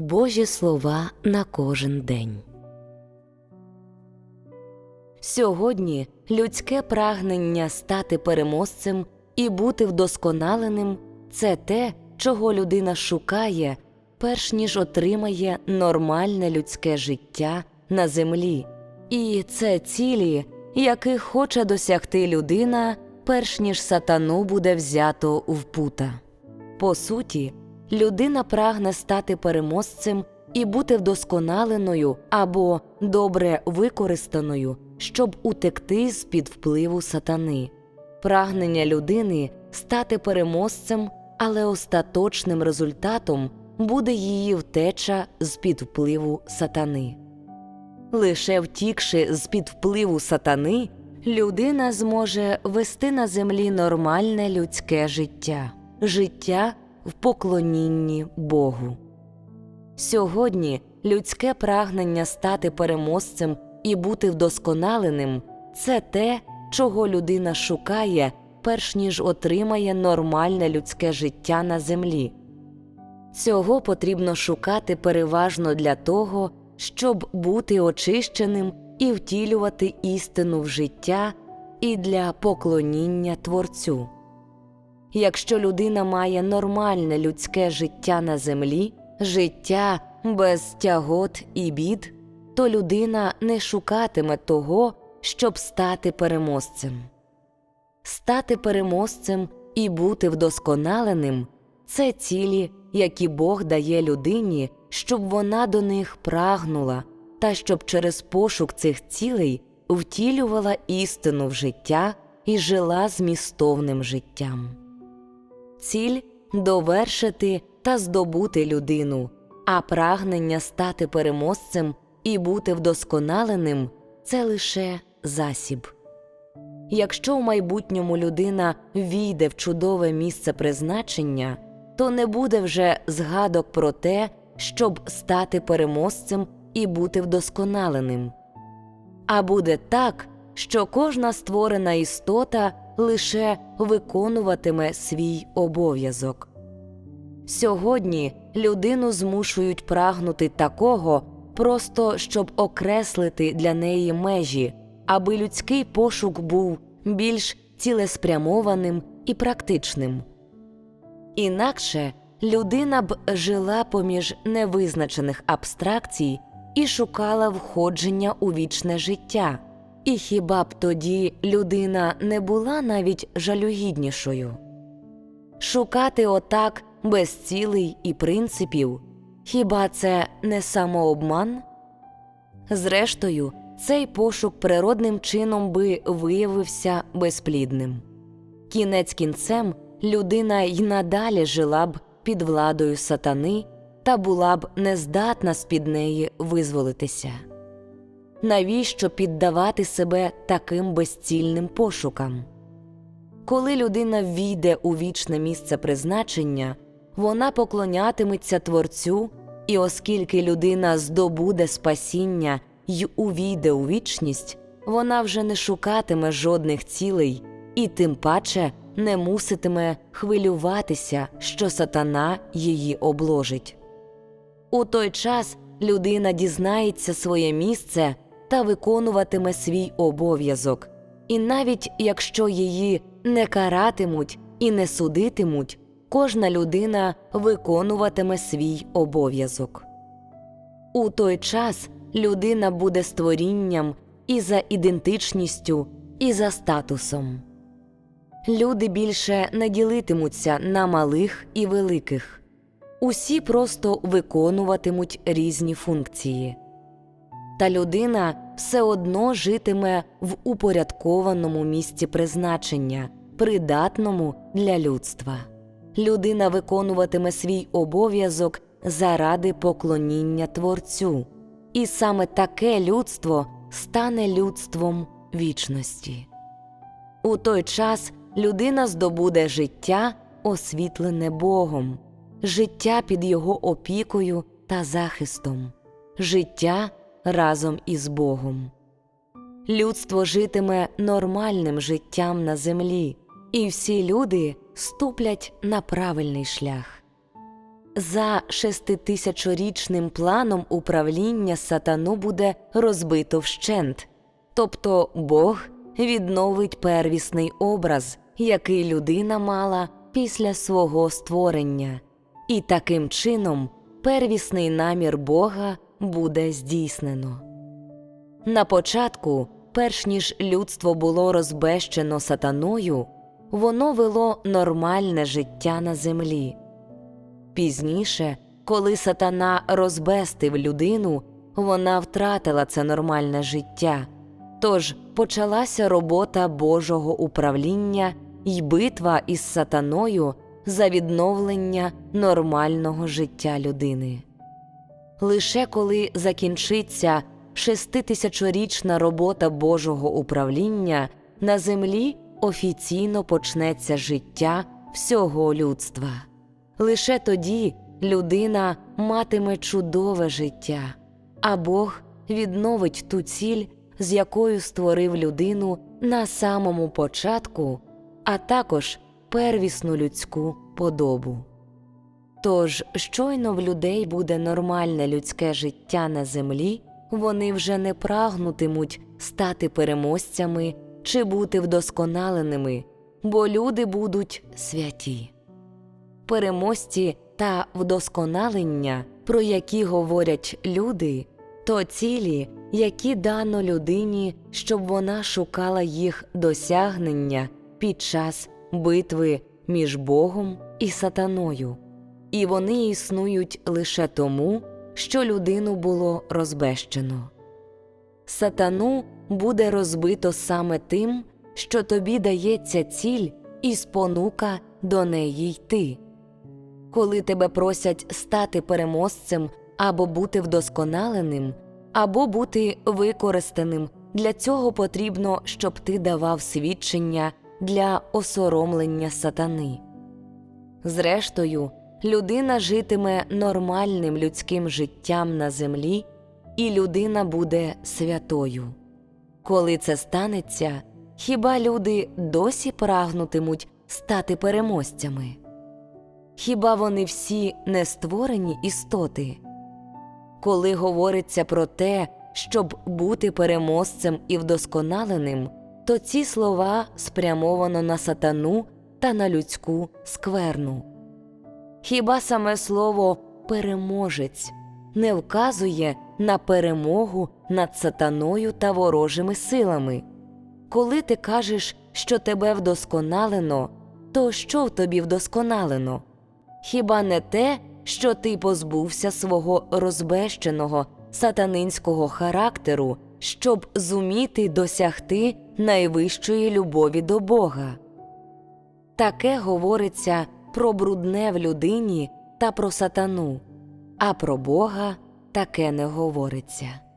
Божі слова на кожен день. Сьогодні людське прагнення стати переможцем і бути вдосконаленим це те, чого людина шукає, перш ніж отримає нормальне людське життя на землі, і це цілі, яких хоче досягти людина, перш ніж сатану буде взято в пута. По суті, людина прагне стати переможцем і бути вдосконаленою або добре використаною, щоб утекти з під впливу сатани. Прагнення людини стати переможцем, але остаточним результатом буде її втеча з під впливу сатани. Лише втікши з під впливу сатани, людина зможе вести на землі нормальне людське життя, життя в поклонінні Богу. Сьогодні людське прагнення стати переможцем і бути вдосконаленим це те, чого людина шукає, перш ніж отримає нормальне людське життя на землі. Цього потрібно шукати переважно для того, щоб бути очищеним і втілювати істину в життя і для поклоніння Творцю. Якщо людина має нормальне людське життя на землі, життя без тягот і бід, то людина не шукатиме того, щоб стати переможцем. Стати переможцем і бути вдосконаленим це цілі, які Бог дає людині, щоб вона до них прагнула, та щоб через пошук цих цілей втілювала істину в життя і жила змістовним життям. Ціль довершити та здобути людину, а прагнення стати переможцем і бути вдосконаленим це лише засіб. Якщо в майбутньому людина війде в чудове місце призначення, то не буде вже згадок про те, щоб стати переможцем і бути вдосконаленим. А буде так, що кожна створена істота лише виконуватиме свій обов'язок. Сьогодні людину змушують прагнути такого, просто щоб окреслити для неї межі, аби людський пошук був більш цілеспрямованим і практичним. Інакше людина б жила поміж невизначених абстракцій і шукала входження у вічне життя. І хіба б тоді людина не була навіть жалюгіднішою? Шукати отак без цілей і принципів хіба це не самообман? Зрештою, цей пошук природним чином би виявився безплідним. Кінець кінцем людина й надалі жила б під владою сатани та була б нездатна з під неї визволитися. Навіщо піддавати себе таким безцільним пошукам? Коли людина ввійде у вічне місце призначення, вона поклонятиметься Творцю, і оскільки людина здобуде спасіння й увійде у вічність, вона вже не шукатиме жодних цілей і тим паче не муситиме хвилюватися, що сатана її обложить. У той час людина дізнається своє місце та виконуватиме свій обов'язок, і навіть якщо її не каратимуть і не судитимуть, кожна людина виконуватиме свій обов'язок. У той час людина буде створінням і за ідентичністю, і за статусом. Люди більше не ділитимуться на малих і великих, усі просто виконуватимуть різні функції. Та людина все одно житиме в упорядкованому місці призначення, придатному для людства. Людина виконуватиме свій обов'язок заради поклоніння Творцю, і саме таке людство стане людством вічності. У той час людина здобуде життя, освітлене Богом, життя під Його опікою та захистом, життя разом із Богом. Людство житиме нормальним життям на землі, і всі люди ступлять на правильний шлях. за шеститисячорічним планом управління сатану буде розбито вщент, тобто Бог відновить первісний образ, який людина мала після свого створення, і таким чином первісний намір Бога буде здійснено. На початку, перш ніж людство було розбещено сатаною, воно вело нормальне життя на землі. Пізніше, коли сатана розбестив людину, вона втратила це нормальне життя, тож почалася робота Божого управління й битва із сатаною за відновлення нормального життя людини. Лише коли закінчиться шеститисячорічна робота Божого управління на землі офіційно почнеться життя всього людства. Лише тоді людина матиме чудове життя, а Бог відновить ту ціль, з якою створив людину на самому початку, а також первісну людську подобу. Тож, щойно в людей буде нормальне людське життя на землі, вони вже не прагнутимуть стати переможцями чи бути вдосконаленими, бо люди будуть святі. Переможці та вдосконалення, про які говорять люди, то цілі, які дано людині, щоб вона шукала їх досягнення під час битви між Богом і сатаною, і вони існують лише тому, що людину було розбещено. Сатану буде розбито саме тим, що тобі дається ціль і спонука до неї йти. Коли тебе просять стати переможцем або бути вдосконаленим, або бути використаним, для цього потрібно, щоб ти давав свідчення для осоромлення сатани. Зрештою, людина житиме нормальним людським життям на землі, і людина буде святою. Коли це станеться, хіба люди досі прагнутимуть стати переможцями? Хіба вони всі не створені істоти? Коли говориться про те, щоб бути переможцем і вдосконаленим, то ці слова спрямовано на сатану та на людську скверну. Хіба саме слово переможець не вказує на перемогу над сатаною та ворожими силами? Коли ти кажеш, що тебе вдосконалено, то що в тобі вдосконалено? Хіба не те, що ти позбувся свого розбещеного сатанинського характеру, щоб зуміти досягти найвищої любові до Бога? Таке говориться про брудне в людині та про сатану, а про Бога таке не говориться.